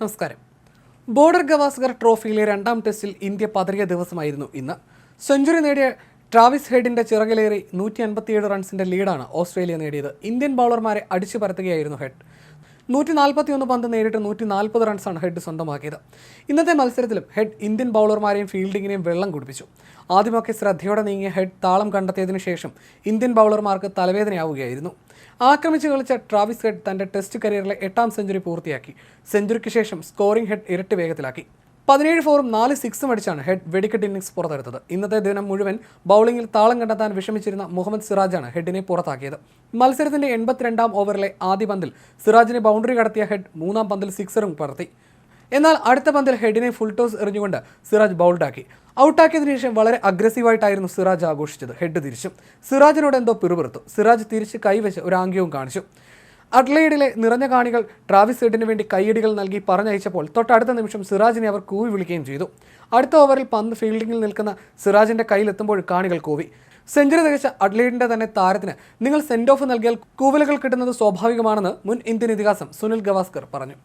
നമസ്കാരം. ബോർഡർ ഗവാസ്കർ ട്രോഫിയിലെ രണ്ടാം ടെസ്റ്റിൽ ഇന്ത്യ പതറിയ ദിവസമായിരുന്നു ഇന്ന്. സെഞ്ചുറി നേടിയ ട്രാവിസ് ഹെഡിന്റെ ചിറകിലേറി നൂറ്റി അൻപത്തിയേഴ് റൺസിന്റെ ലീഡാണ് ഓസ്ട്രേലിയ നേടിയത്. ഇന്ത്യൻ ബൗളർമാരെ അടിച്ചു പരത്തുകയായിരുന്നു ഹെഡ്. നൂറ്റി നാൽപ്പത്തിയൊന്ന് പന്ത് നേരിട്ട് നൂറ്റി നാൽപ്പത് റൺസാണ് ഹെഡ് സ്വന്തമാക്കിയത്. ഇന്നത്തെ മത്സരത്തിലും ഹെഡ് ഇന്ത്യൻ ബൗളർമാരെയും ഫീൽഡിങ്ങിനെയും വെള്ളം കുടിപ്പിച്ചു. ആദ്യമൊക്കെ ശ്രദ്ധയോടെ നീങ്ങിയ ഹെഡ് താളം കണ്ടെത്തിയതിനു ശേഷം ഇന്ത്യൻ ബൗളർമാർക്ക് തലവേദനയാവുകയായിരുന്നു. ആക്രമിച്ച് കളിച്ച ട്രാവിസ് ഹെഡ് തന്റെ ടെസ്റ്റ് കരിയറിലെ എട്ടാം സെഞ്ചുറി പൂർത്തിയാക്കി. സെഞ്ചുറിക്ക് ശേഷം സ്കോറിംഗ് ഹെഡ് ഇരട്ടി വേഗത്തിലാക്കി. പതിനേഴ് ഫോറും നാല് സിക്സും അടിച്ചാണ് ഹെഡ് വെടിക്കെട്ട് ഇന്നിംഗ്സ് പുറത്തെടുത്തത്. ഇന്നത്തെ ദിനം മുഴുവൻ ബൗളിംഗിൽ താളം കണ്ടെത്താൻ വിഷമിച്ചിരുന്ന മുഹമ്മദ് സിറാജാണ് ഹെഡിനെ പുറത്താക്കിയത്. മത്സരത്തിന്റെ എൺപത്തിരണ്ടാം ഓവറിലെ ആദ്യ പന്തിൽ സിറാജിനെ ബൗണ്ടറി കടത്തിയ ഹെഡ് മൂന്നാം പന്തിൽ സിക്സറും പറത്തി എന്നാൽ അടുത്ത പന്തിൽ ഹെഡിനെ ഫുൾ ടോസ് എറിഞ്ഞുകൊണ്ട് സിറാജ് ബൗൾഡാക്കി. ഔട്ടാക്കിയതിനു ശേഷം വളരെ അഗ്രസീവായിട്ടായിരുന്നു സിറാജ് ആഘോഷിച്ചത്. ഹെഡ് തിരിച്ചു. സിറാജിനോട് എന്തോ പിറുപിറുത്തു. സിറാജ് തിരിച്ച് കൈവച്ച് ഒരു ആംഗ്യവും കാണിച്ചു. അഡ്ലൈഡിലെ നിറഞ്ഞ കാണികൾ ട്രാവിസ് ഹെഡിന് വേണ്ടി കൈയടികൾ നൽകി പറഞ്ഞയച്ചപ്പോൾ തൊട്ടടുത്ത നിമിഷം സിറാജിനെ അവർ കൂവി വിളിക്കുകയും ചെയ്തു. അടുത്ത ഓവറിൽ പന്ത് ഫീൽഡിങ്ങിൽ നിൽക്കുന്ന സിറാജിന്റെ കയ്യിലെത്തുമ്പോൾ കാണികൾ കൂവി. സെഞ്ചുറി തികച്ച അഡ്ലൈഡിന്റെ തന്നെ താരത്തിന് നിങ്ങൾ സെൻഡ് ഓഫ് നൽകിയാൽ കൂവലുകൾ കിട്ടുന്നത് സ്വാഭാവികമാണെന്ന് മുൻ ഇന്ത്യൻ ഇതിഹാസം സുനിൽ ഗവാസ്കർ പറഞ്ഞു.